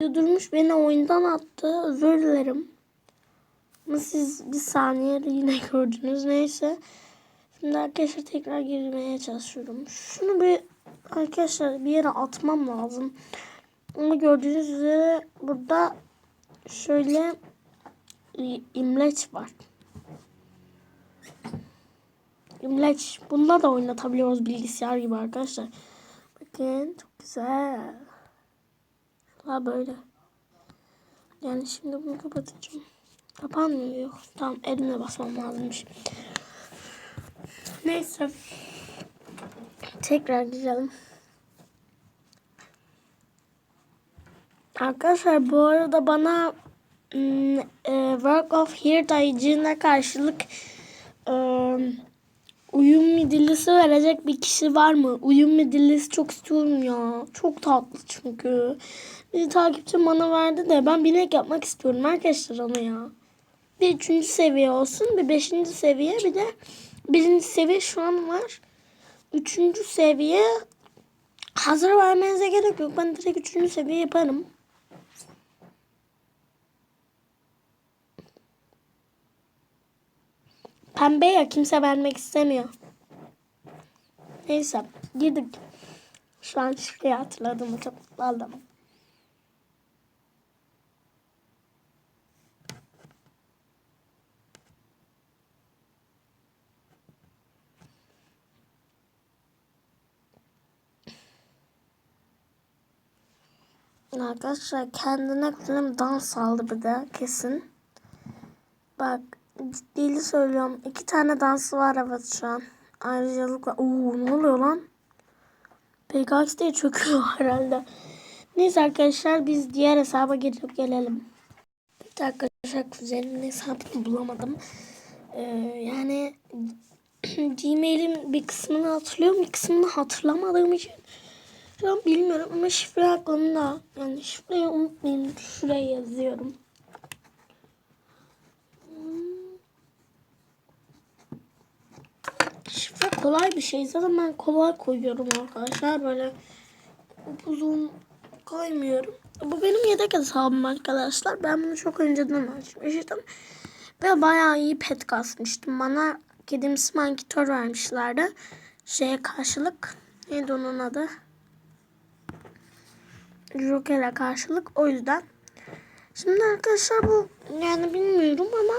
durmuş beni oyundan attı. Özür dilerim. Ama siz bir saniye yine gördünüz. Neyse. Şimdi arkadaşlar tekrar girmeye çalışıyorum. Şunu bir arkadaşlar bir yere atmam lazım. Ama gördüğünüz üzere burada şöyle imleç var. İmleç. Bunda da oynatabiliyoruz bilgisayar gibi arkadaşlar. Bakın çok güzel. Böyle. Yani şimdi bunu kapatacağım. Kapanmıyor. Yok. Tamam elimle basmam lazımmış. Neyse. Tekrar girelim. Arkadaşlar bu arada bana hmm, e, Work of Here dayıcığına karşılık e, uyum midillisi verecek bir kişi var mı? Uyum midillisi çok istiyorum ya. Çok tatlı çünkü. Bir takipçim bana verdi de ben binek yapmak istiyorum arkadaşlar onu ya. Bir üçüncü seviye olsun, bir beşinci seviye, bir de birinci seviye şu an var. Üçüncü seviye hazır vermenize gerek yok. Ben direkt üçüncü seviye yaparım. Pembe ya kimse vermek istemiyor. Neyse girdik. Şu an şifreyi hatırladım. Çok mutlu oldum. Arkadaşlar kendine film dans aldı bir de kesin. Bak ciddili söylüyorum. iki tane dansı var evet şu an. Ayrıcalık var. Oo ne oluyor lan? PKX diye çöküyor herhalde. Neyse arkadaşlar biz diğer hesaba girip gelelim. Evet arkadaşlar kuzenimin hesabını bulamadım. Ee, yani Gmail'in bir kısmını hatırlıyorum. Bir kısmını hatırlamadığım için şu an bilmiyorum ama şifre aklımda. Yani şifreyi unutmayayım. Şuraya yazıyorum. Şifre kolay bir şey. Zaten ben kolay koyuyorum arkadaşlar. Böyle uzun koymuyorum. Bu benim yedek hesabım arkadaşlar. Ben bunu çok önceden açmıştım. Ve bayağı iyi pet kasmıştım. Bana kedimsi mankitör vermişlerdi. Şeye karşılık. Neydi onun adı? Joker'e karşılık. O yüzden. Şimdi arkadaşlar bu yani bilmiyorum ama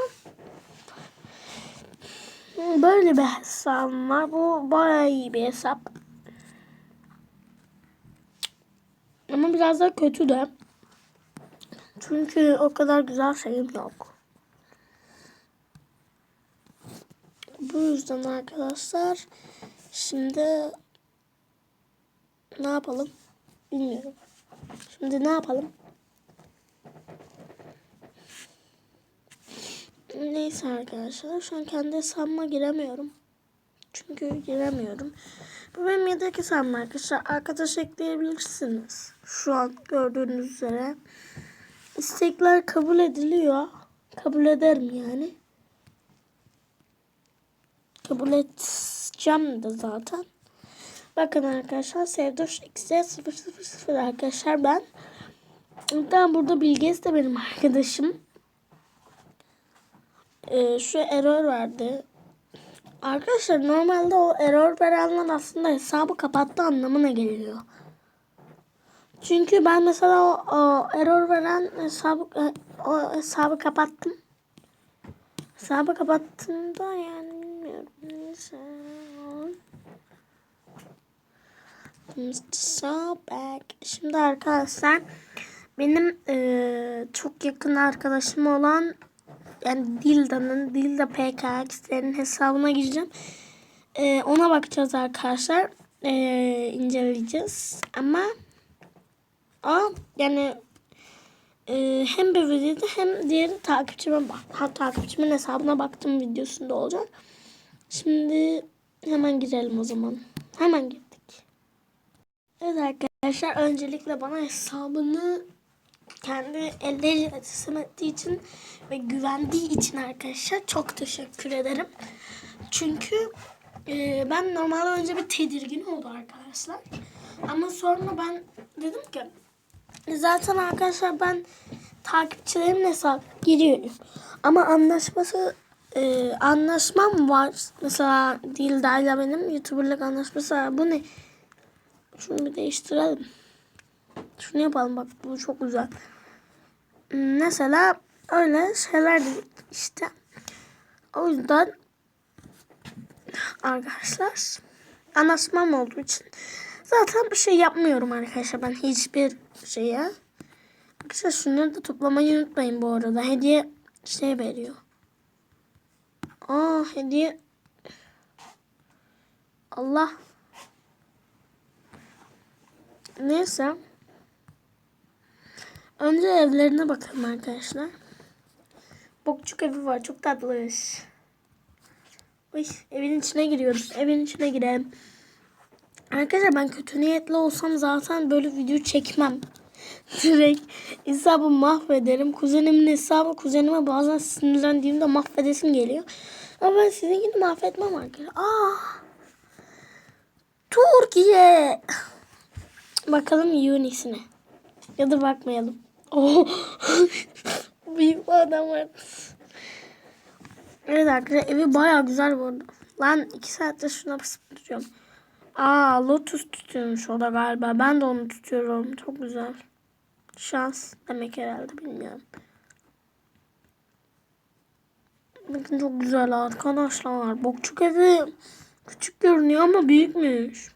Böyle bir hesabım var. Bu bayağı iyi bir hesap. Ama biraz da kötü de. Çünkü o kadar güzel şeyim yok. Bu yüzden arkadaşlar şimdi ne yapalım bilmiyorum. Şimdi ne yapalım? Neyse arkadaşlar şu an kendi hesabıma giremiyorum. Çünkü giremiyorum. Bu benim yedek hesabım arkadaşlar. Arkadaş ekleyebilirsiniz. Şu an gördüğünüz üzere. İstekler kabul ediliyor. Kabul ederim yani. Kabul edeceğim de zaten. Bakın arkadaşlar Sevdoş X'e 000 arkadaşlar ben. Ben burada Bilgez de benim arkadaşım e, şu error verdi. Arkadaşlar normalde o error verenler aslında hesabı kapattı anlamına geliyor. Çünkü ben mesela o, o error veren hesabı e, o hesabı kapattım. Hesabı kapattım da yani bilmiyorum. Neyse. So back. Şimdi arkadaşlar benim e, çok yakın arkadaşım olan yani Dilda'nın Dilda PKX'lerin hesabına gireceğim. Ee, ona bakacağız arkadaşlar. Ee, inceleyeceğiz. Ama o yani e, hem bir videoda hem diğeri takipçime. Ha, takipçimin hesabına baktım videosunda olacak. Şimdi hemen girelim o zaman. Hemen girdik. Evet arkadaşlar öncelikle bana hesabını kendi elleriyle teslim ettiği için ve güvendiği için arkadaşlar çok teşekkür ederim. Çünkü e, ben normalde önce bir tedirgin oldu arkadaşlar. Ama sonra ben dedim ki Zaten arkadaşlar ben takipçilerimin hesabı giriyorum. Ama anlaşması e, anlaşmam var. Mesela Dilda'yla benim YouTuber'lık anlaşması var. Bu ne? Şunu bir değiştirelim. Şunu yapalım bak bu çok güzel. Mesela öyle şeyler işte. O yüzden arkadaşlar anlaşmam olduğu için zaten bir şey yapmıyorum arkadaşlar ben hiçbir şeye. Arkadaşlar şunları da toplamayı unutmayın bu arada. Hediye şey veriyor. Aa hediye. Allah. Neyse. Önce evlerine bakalım arkadaşlar. Bokçuk evi var. Çok tatlış. Uy, evin içine giriyoruz. Evin içine girelim. Arkadaşlar ben kötü niyetli olsam zaten böyle video çekmem. Direkt hesabı mahvederim. Kuzenimin hesabı kuzenime bazen sinirlendiğimde mahvedesim geliyor. Ama ben sizinkini mahvetmem arkadaşlar. Aa! Türkiye! Bakalım Unis'ine. Ya da bakmayalım. Oh. Büyük bir adam var. Evet arkadaşlar evi baya güzel bu arada. Lan iki saattir şuna basıp duruyorum. Aa Lotus tutuyormuş o da galiba. Ben de onu tutuyorum. Çok güzel. Şans demek herhalde bilmiyorum. Bakın çok güzel arkadaşlar. Bokçuk evi küçük görünüyor ama büyükmüş.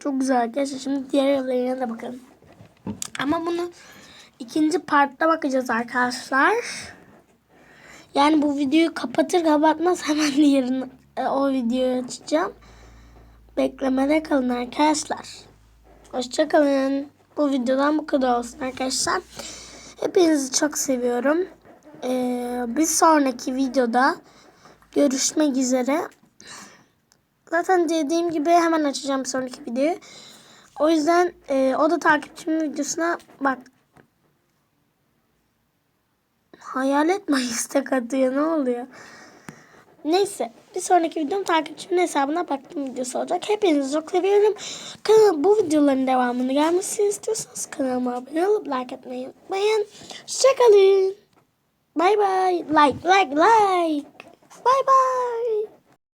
Çok güzel arkadaşlar. Şimdi diğer evlerine de bakalım. Ama bunu ikinci partta bakacağız arkadaşlar. Yani bu videoyu kapatır kapatmaz hemen yarın e, o videoyu açacağım. Beklemede kalın arkadaşlar. Hoşçakalın. Bu videodan bu kadar olsun arkadaşlar. Hepinizi çok seviyorum. Ee, bir sonraki videoda görüşmek üzere. Zaten dediğim gibi hemen açacağım sonraki videoyu. O yüzden e, o da takipçimin videosuna bak. Hayalet mi istek atıyor ne oluyor? Neyse bir sonraki videom takipçimin hesabına baktım videosu olacak. Hepinizi çok seviyorum. Kanal, bu videoların devamını gelmesini istiyorsanız kanalıma abone olup like atmayı unutmayın. Hoşçakalın. Bye bye. Like like like. Bye bye.